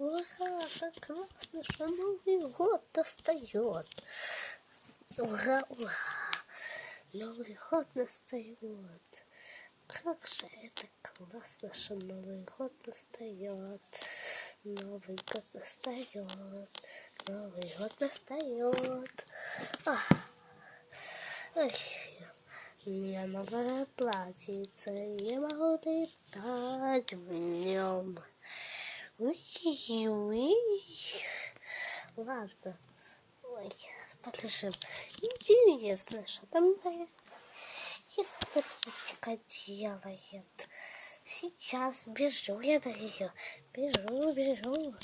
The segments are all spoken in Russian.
Ура, как классно, что Новый год настает. Ура, ура, Новый год настает. Как же это классно, что Новый год настает. Новый год настает. Новый год настает. А. Ой, у меня новое платьице, я могу летать в нем. Ладно. Ой, подожди. Интересно, что там моя сестричка делает. Сейчас бежу я до ее. Бежу, бежу.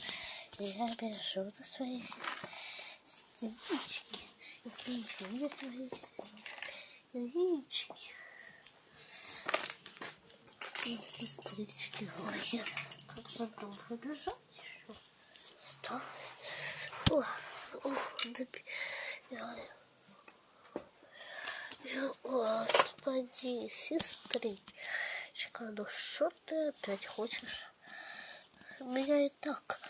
Я бежу до своей сестрички. Бежу до своей сестрички. Сестрички, ой, как же долго бежать еще. Что? О, о, добегаю. Господи, сестричка, ну что ты опять хочешь? У меня и так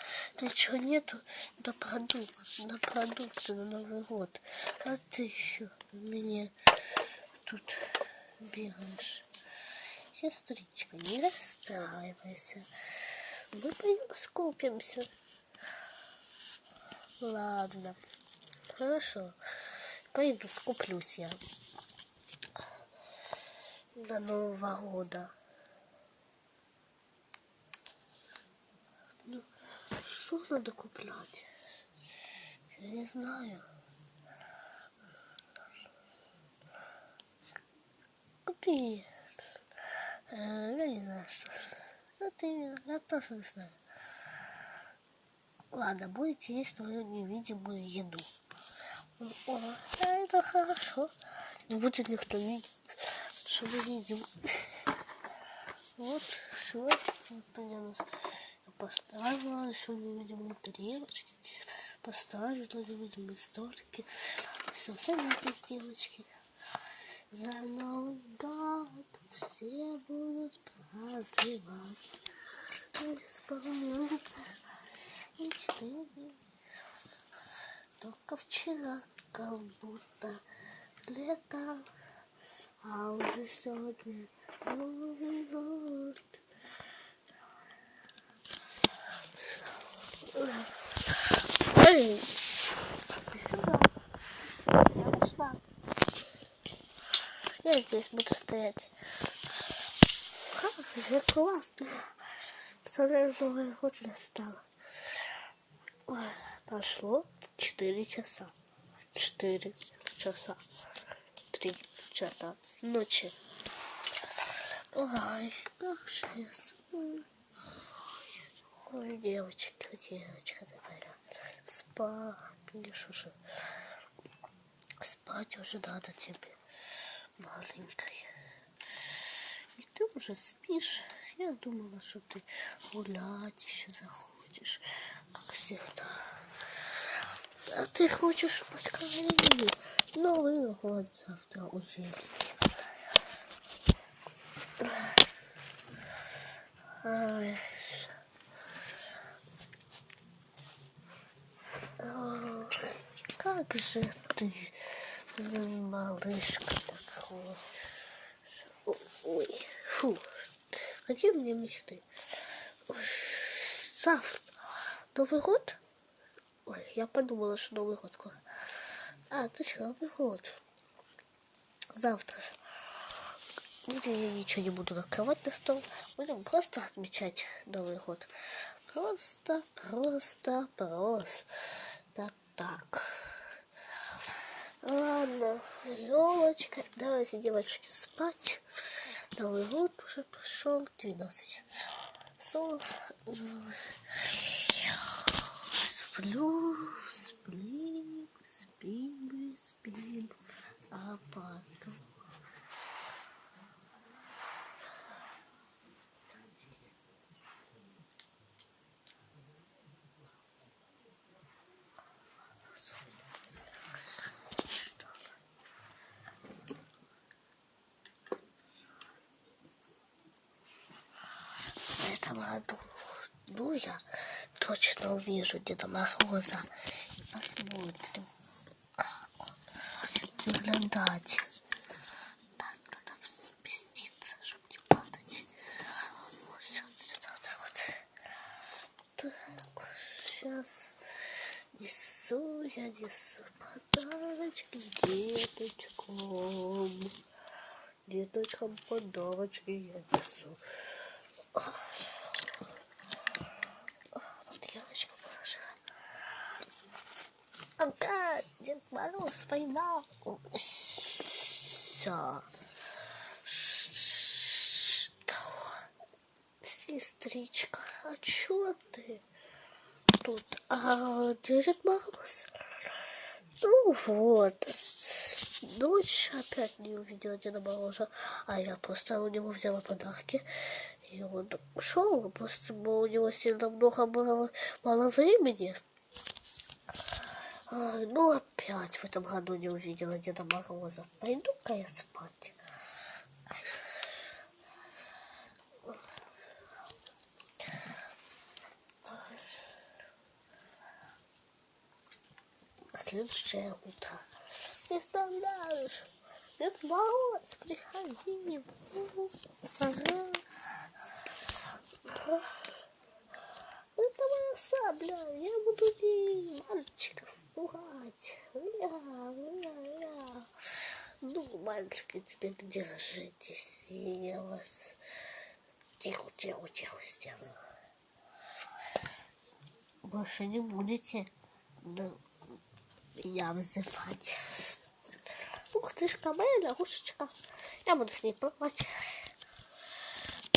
ничего нету на продукт, на продукты на Новый год. А ты еще меня тут бегаешь. Сестричка, не расстраивайся. Мы пойдем скупимся. Ладно. Хорошо. Пойду скуплюсь я. До Нового года. Ну, что надо куплять? Я не знаю. Купи. Э, я не знаю, что. Ну, ты, я тоже не знаю. Ладно, будете есть твою невидимую еду. О, это хорошо. Не будет никто видеть, что мы едим. Вот, все. Вот я поставила еще невидимые тарелочки. Поставлю туда невидимые столики. Все, сами девочки. За Новый год все будут праздновать. Исполняться мечты. Только вчера как будто лето, а уже сегодня Новый год. Эй, Я здесь буду стоять. Как же классно. Представляю, Новый год настал. Ой, прошло 4 часа. 4 часа. 3 часа ночи. Ой, как же я сплю. Ой, девочка, девочка такая. Спать, пишешь. Спать уже надо тебе, маленькая. И ты уже спишь. Я думала, что ты гулять еще заходишь, как всегда. А ты хочешь поскорее Новый год завтра уже. Как же ты, малышка такая. Ой, фу, какие меня мечты. Завтра Новый год? Ой, я подумала, что Новый год скоро. А, точно, Новый год. Завтра же. Я ничего не буду накрывать на стол. Будем просто отмечать Новый год. Просто, просто, просто так. Ладно, елочка, давайте, девочки, спать. Новый год уже пошел, 12 часов. Сплю, сплю, спим, спим, а потом... В этом году, ну я точно увижу Деда Мороза. И посмотрим, как он будет выглядать. Так, надо спуститься, чтобы не падать. Сейчас несу, я несу подарочки деточкам. Деточкам подарочки я несу. Вот елочку положила. Ага, Дед Поймал. Все. Сестричка, а чё ты тут? А Дед Мороз? Ну вот, дочь опять не увидела Деда Мороза, а я просто у него взяла подарки. И он ушел, просто было у него сильно много было мало времени. А, ну, опять в этом году не увидела Деда Мороза. Пойду-ка я спать. Следующее утро. Представляешь, Дед Мороз, приходи. Ага. Это моя сабля. Я буду не мальчиков пугать. Ля, ля, ля. Ну, мальчики, теперь держитесь. И я вас тихо, тихо, тихо сделаю. Больше не будете ну, меня вызывать. Ух ты ж, моя лягушечка. Я буду с ней плавать.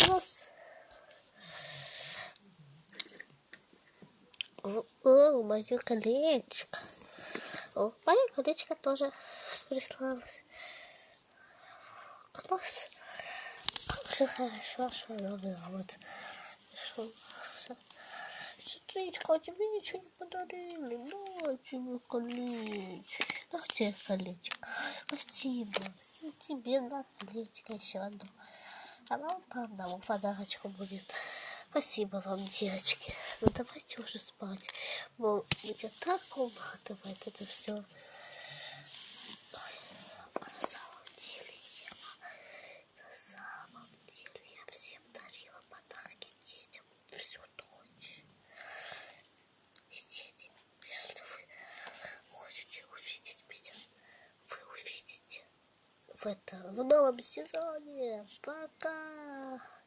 Раз. О, мое колечко. О, мое колечко тоже прислалось. Класс. Как хорошо, что я вот. Что. Сестричка, а тебе ничего не подарили? На тебе колечко. На тебе колечко. Спасибо. И тебе на колечко еще одно. А вам по одному подарочку будет. Спасибо вам, девочки. Ну давайте уже спать. Бо меня так уматывает это все. А на самом деле я, всем дарила подарки детям. Все ночь. И дети, если вы хотите увидеть меня, вы увидите в это в новом сезоне. Пока!